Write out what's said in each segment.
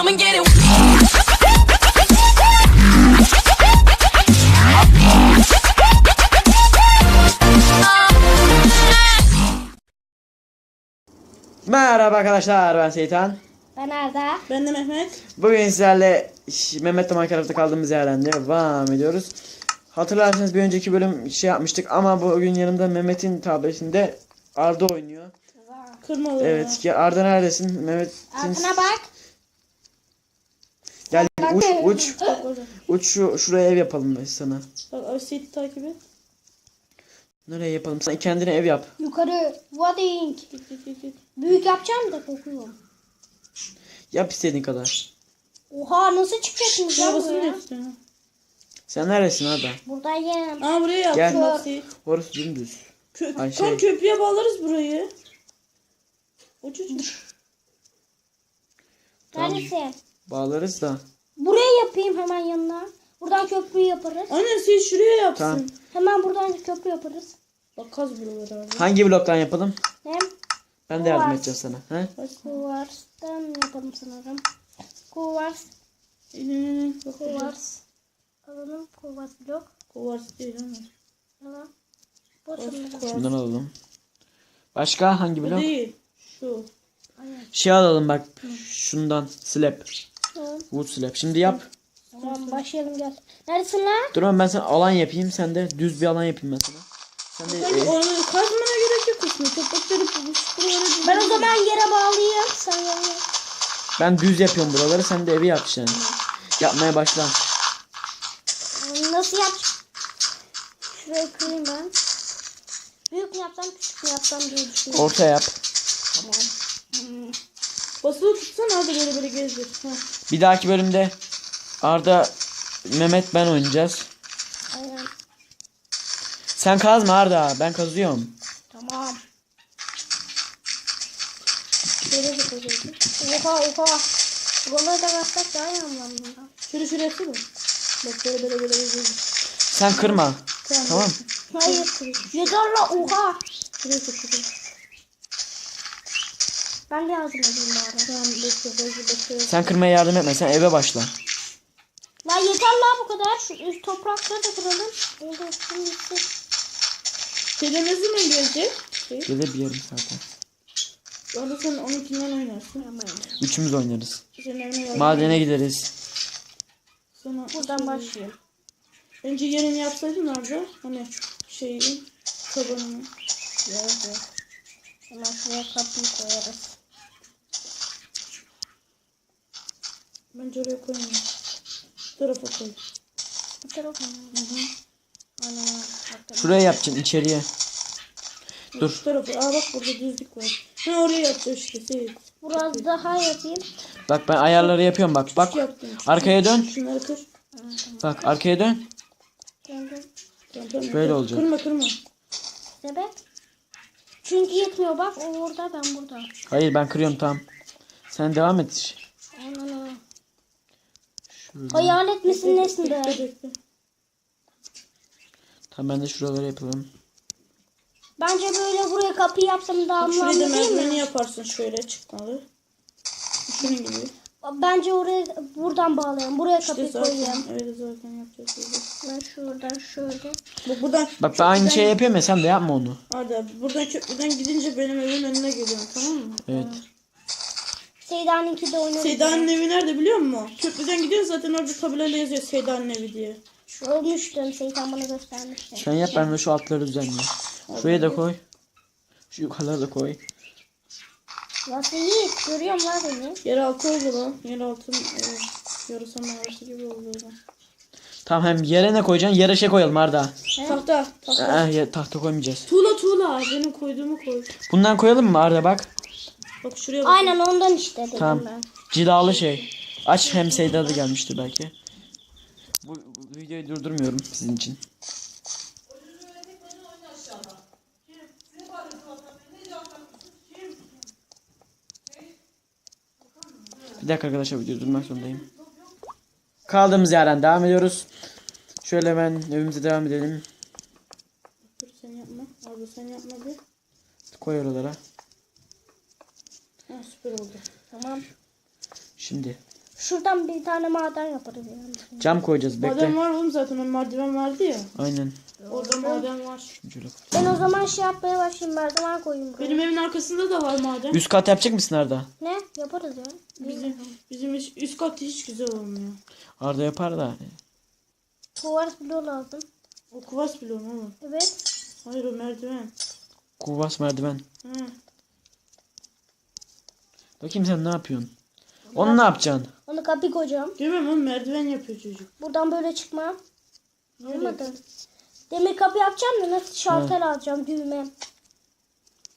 come and get it. Merhaba arkadaşlar ben Seytan. Ben Arda. Ben de Mehmet. Bugün sizlerle Mehmet'le Minecraft'ta kaldığımız yerden devam ediyoruz. Hatırlarsanız bir önceki bölüm şey yapmıştık ama bugün yanımda Mehmet'in tabletinde Arda oynuyor. Kırmalı. Evet ya Arda neredesin? Mehmet'in Altına bak. Uç uç uç şu şuraya ev yapalım biz sana. Bak Asya'yı takip et. Nereye yapalım? Sen kendine ev yap. Yukarı. Git. Büyük yapacağım da kokuyor. Yap istediğin kadar. Oha nasıl Şuraya ya buraya? Sen neredesin Arda? Buradayım. Aa buraya yaptım Gel. Asya'yı. Orası dümdüz. Kö Ay, Tam şey. köprüye bağlarız burayı. Uç uç uç. Tamam. Neredesin? Bağlarız da. Buraya yapayım hemen yanına. Buradan köprü yaparız. Anne siz şuraya yapsın. Tamam. Hemen buradan köprü yaparız. Bak kaz buraları abi. Hangi bloktan yapalım? Hem Ben de yardım Kuvars. edeceğim sana. He? kuvarstan yapalım sanırım. Kuvars, kuvars. Alalım kuvars blok. Kuvars değil ama. Tamam. Boşuna. Kuvars. Şundan alalım. Başka hangi Bu blok? değil. Şu. Aynen. Şey alalım bak. Şundan slab. Wood slab. Şimdi yap. Tamam başlayalım gel. Neredesin lan? Dur oğlum ben sana alan yapayım. Sen de düz bir alan yapayım ben sana. Sen de Sen e, onu kazmana gerek yok kısmı. Toprakları bu şuraları düz- Ben o zaman yere bağlayayım. Sen yanına. ben düz yapıyorum buraları. Sen de evi yap işte. Yapmaya başla. Nasıl yap? Şurayı kırayım ben. Büyük mü yapsam küçük mü yapsam diye düşünüyorum. Orta yap. Tamam. Hmm. Basılı tutsana hadi böyle böyle gezdir. Ha. Bir dahaki bölümde Arda, Mehmet ben oynayacağız. Aynen. Sen kazma Arda. Ben kazıyorum. Tamam. Şöyle de koyayım. Oha oha. Buraları da bassak daha iyi anlamında. Şöyle şöyle yapsana. Bak böyle böyle böyle böyle. Sen kırma. Tamam. Hayır. Yeter la oha. Şuraya şuraya. Ben de yardım edeyim bari. Tamam bekle bekle bekle. Sen kırmaya yardım etme. Sen eve başla. La yeter la bu kadar. Şu üst toprakları da kıralım. Ne zaman gelecek? Şey. Gelir bir yarım zaten. Orada sen onunkinden oynarsın. Üçümüz oynarız. Madene gideriz. Sana Buradan başlayayım. Önce yerini yapsaydın orada. Hani şeyin tabanını. Yazdı. Hemen şuraya kapıyı koyarız. Bence oraya koymayayım. Bu tarafa koy. Bu tarafa mı? Aynen. Arkada. Şuraya yapacaksın içeriye. Dur. Şu tarafa. Aa bak burada düzlük var. Ha oraya yapacağız işte. Şey. Biraz daha yapayım. Bak ben ayarları yapıyorum bak. Bak. Yaptım. Arkaya dön. Şunları kır. Bak arkaya dön. Tamam, tamam. Böyle olacak. Kırma kırma. Sebep? Çünkü yetmiyor bak. O orada ben burada. Hayır ben kırıyorum tamam. Sen devam et. Aynen. Şöyle. Hayalet misin nesin be? Tamam ben de şuraları yapalım. Bence böyle buraya kapıyı yapsam daha Şurayı da anlamlı değil mi? yaparsın şöyle çıkmalı. Şunun gibi. Bence oraya buradan bağlayalım. Buraya İşte kapıyı zaten koyayım. öyle zaten yapacağız. Öyle. Ben şuradan şöyle. Bak buradan Bak ben aynı şey yapıyorum ya sen de yapma onu. Arda buradan köprüden gidince benim evimin önüne geliyorsun tamam mı? Evet. Seyda'nınki de oynarız. Seyda'nın evi nerede biliyor musun? Köprüden gidiyorsun zaten orada tabelayla yazıyor Seyda'nın evi diye. Olmuştum. Seydan bana göstermişti. Sen yap ben de şu altları düzenleyeyim. Şuraya da koy. Şu yukarıları da koy. Nasıl Yiğit? Görüyorum lan beni. Yeraltı oldu lan. Yeraltı evi. Yarasa mağarası gibi oldu zaman. Tamam hem yere ne koyacaksın? Yere şey koyalım Arda. Tahta. Tahta. Eh, ya, tahta koymayacağız. Tuğla tuğla. Benim koyduğumu koy. Bundan koyalım mı Arda bak. Bak şuraya bak. Aynen ondan işte dedim Tamam. ben. Cilalı şey. Aç hem Seyda da gelmişti belki. Bu, bu videoyu durdurmuyorum sizin için. Bir dakika arkadaşlar videoyu durmak zorundayım. Kaldığımız yerden devam ediyoruz. Şöyle hemen evimize devam edelim. Dur sen yapma. Arda sen yapma bir. Koy oralara. Ha süper oldu. Tamam. Şimdi Şuradan bir tane maden yaparız yani. Cam koyacağız bekle. Maden var oğlum zaten o merdiven vardı ya. Aynen. Orada maden var. Ben o zaman şey yapmaya başlayayım. Merdiven koyayım buraya. Benim evin arkasında da var maden. Üst kat yapacak mısın Arda? Ne? Yaparız ya. Bizim bizim üst, üst kat hiç güzel olmuyor. Arda yapar da. Kuvars bloğu lazım. O kuvas bile oğlum. Evet. Hayır o merdiven. Kuvas merdiven. Hı. Bakayım sen ne yapıyorsun? Onu ne yapacaksın? Onu kapı koyacağım. Görmüyor musun? Merdiven yapıyor çocuk. Buradan böyle çıkmam. Olmadı. Demir kapı yapacağım da nasıl şalter alacağım düğme.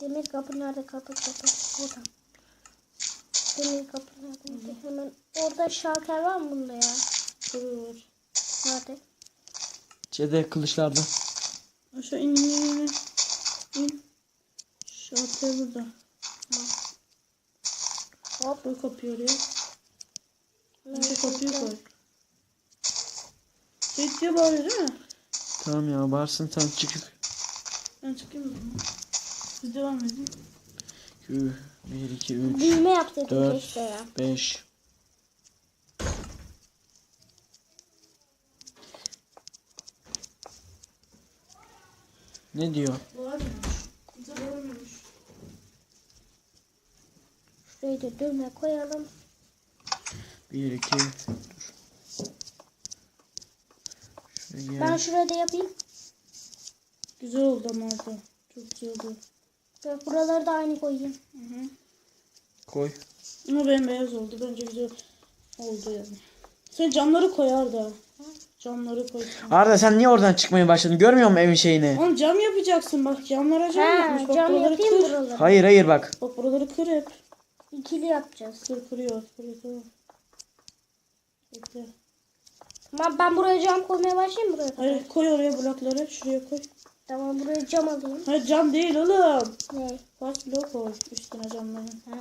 Demir kapı nerede kapı kapı? Burada. Demir kapı nerede? Hemen orada şalter var mı bunda ya? Var. Nerede? Şeyde kılıçlarda. Aşağı in in in in. İn. Şalter burada. Hop. Koy kapıyı oraya. Önce kapıyı koy. Diye bağırıyor değil mi? Tamam ya varsın sen çık. Ben çıkayım mı? Siz devam edin. 1, 2, 3, Düğme yaptık Dört. keşke ya. 5. Ne diyor? Bağırmıyormuş. Şurayı da düğme koyalım. 1, 2, dur. Şuraya Ben şurada yapayım. Güzel oldu ama orada. Çok güzel oldu. Ve buraları da aynı koyayım. Hı hı. Koy. Ama bembeyaz oldu. Bence güzel oldu yani. Sen camları koy Arda. Camları koy. Arda sen niye oradan çıkmaya başladın? Görmüyor musun evin şeyini? Oğlum cam yapacaksın bak. Camlara cam Ha, yapmış. Bak cam yapayım kır. buraları. Hayır hayır bak. Bak buraları kır hep. İkili yapacağız. Kırıyor kırıyor. Bekle. Ama ben buraya cam koymaya başlayayım buraya. Hayır koy oraya blokları. Şuraya koy. Tamam buraya cam alayım. Hayır cam değil oğlum. Ne? Kaç blok koy üstüne camların. Ha.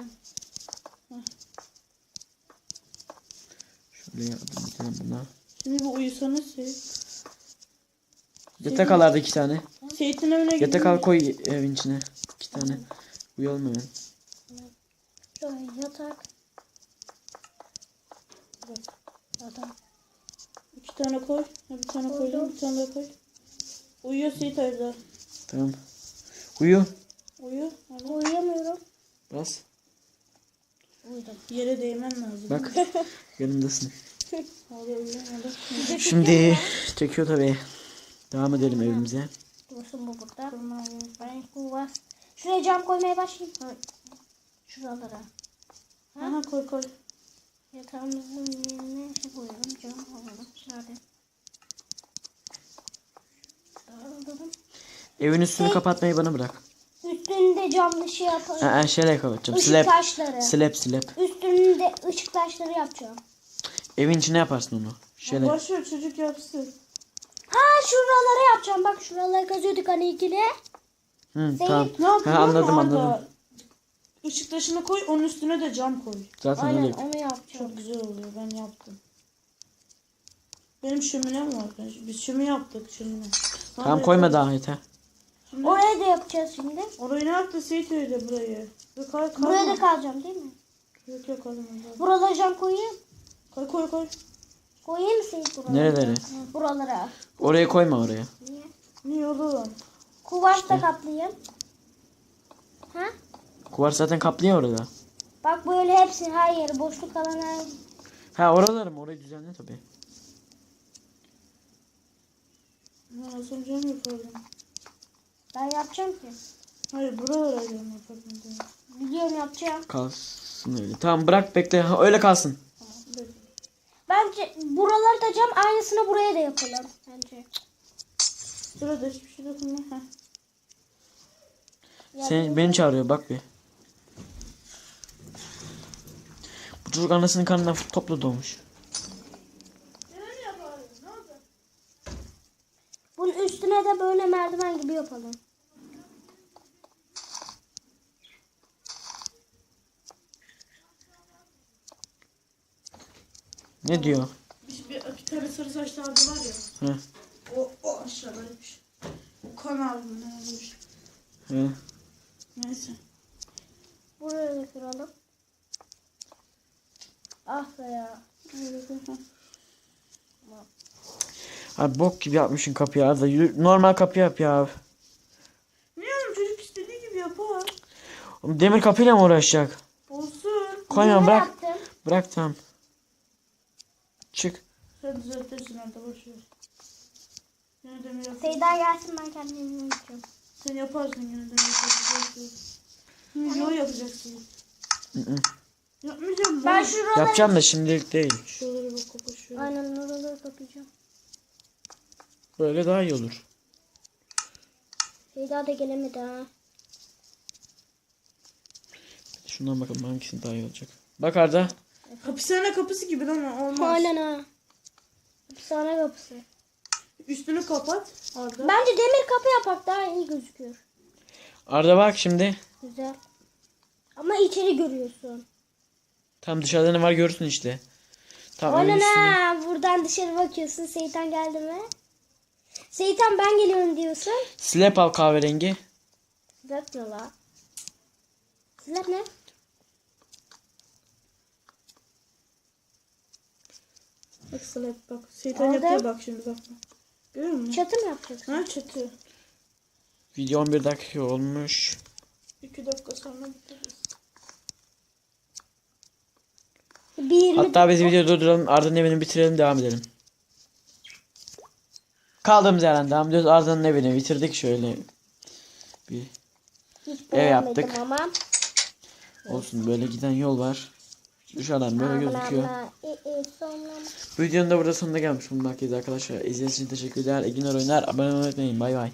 Şöyle yardım edelim buna. Şimdi bu uyusanız Seyit. Yatak al iki tane. Seyit'in evine gidin. Yatak al koy evin içine. İki tane. Uyalım hemen. Şöyle yatak. Yatak. İki tane koy. Bir tane koydum. Bir tane daha koy. Uyuyor Seyit evde. Tamam. Uyu. Uyu. Hadi. Uyuyamıyorum. Bas. Uyudum. Yere değmen lazım. Bak. Hadi uyuyamadı. Şimdi çekiyor tabii. Devam edelim evimize. Dursun bu burada. Ben kuvas. Şuraya cam koymaya başlayayım. Ha. Aha koy koy. Yatağımızın yerine şey koyalım. Cam. Nerede? Aldım. Evin üstünü kapatmayı bana bırak. Üstünde camlı şey yapalım. Ha, ha şeyle kapatacağım. Işık Slap. taşları. Slap slap. Üstünde ışık taşları yapacağım. Evin içine yaparsın onu. Şöyle. Boş ver çocuk yapsın. Ha şuralara yapacağım. Bak şuralara kazıyorduk hani ikili. Hı, tamam. Ne yaptın? Ha, anladım Arda? anladım. Işık taşını koy, onun üstüne de cam koy. Zaten Aynen öyle. onu yapacağım. Çok güzel oluyor. Ben yaptım. Benim şöminem var. Biz şömine yaptık şömine. Tamam koyma daha yeter. Şimdi Oraya da yapacağız şimdi. orayı ne yaptı Seyit öyle burayı? Kal Buraya da kalacağım değil mi? Yok yok kalma. Buralara cam koyayım. Koy koy koy. Koyayım mı Seyit buralara? Nerelere? Buralara. Oraya koyma oraya. Niye? Niye oğlum? Kuvars da kaplayayım. Ha? Kuvars zaten kaplıyor orada. Bak böyle hepsi her yeri boşluk kalan her Ha oraları mı? Orayı düzenle tabii. Ha, cam yapalım. Ben yapacağım ki. Hayır yapalım. diyorum. Biliyorum yapacağım. Kalsın öyle. Tamam bırak bekle. Ha, öyle kalsın. Bence buraları da cam aynısını buraya da yapalım. Bence. Burada hiçbir şey dokunma. Heh. Seni, beni çağırıyor bak bir. Bu çocuk anasının karnından topla doğmuş. Bunun üstüne de böyle merdiven gibi yapalım. Ne diyor? Bir, bir, bir tane sarı saçlı abi var ya. He. O, o aşağıdaymış. O kan abim ne olmuş. He. Neyse. Buraya da kıralım. Ah be ya. Abi bok gibi yapmışsın kapıyı Arda. Normal kapı yap ya abi. Oğlum çocuk istediği gibi yapar. Oğlum Demir kapıyla mı uğraşacak? Olsun. Koyma Ne bırak. yaptım? Bırak tamam. Çık. Sen düzeltirsin Arda boş ver. Yine demir yap. Seyda gelsin ben kendimi unutacağım. Sen yaparsın yine demir yaparsın. Video yapacaksın. Hı hı. Yapmayacağım Ben şuraları... Yapacağım da şimdilik değil. Şuraları bak kapışıyor. Aynen oraları kapayacağım. Böyle daha iyi olur. Seyda da gelemedi ha. Şundan bakalım hangisinin daha iyi olacak. Bak Arda. Hapishane kapısı gibi ama olmaz. Aynen ha. Hapishane kapısı. Üstünü kapat Arda. Bence demir kapı yapak daha iyi gözüküyor. Arda bak şimdi. Güzel. Ama içeri görüyorsun. Tam dışarıda ne var görürsün işte. Tam üstünde. ha. Buradan dışarı bakıyorsun. Seytan geldi mi? Seytan ben geliyorum diyorsun. Slap al kahverengi. Slap ne la? Slap ne? Bak slap bak. Şeytan Aldım. yapıyor bak şimdi bak. Görüyor musun? Çatı mı yapacaksın? Ha çatı. Video 11 dakika olmuş. 2 dakika sonra bitiririz. Bir Hatta biz videoyu durduralım. Arda'nın evini bitirelim devam edelim. Kaldığımız yerden devam ediyoruz. Arda'nın evini bitirdik şöyle. Bir hiç ev yaptık. ama. olsun böyle giden yol var. Dışarıdan böyle gözüküyor. Bu videonun da burada sonuna gelmiş bulunmaktayız arkadaşlar. İzlediğiniz için teşekkürler. Günler oynar. Abone olmayı unutmayın. Bay bay.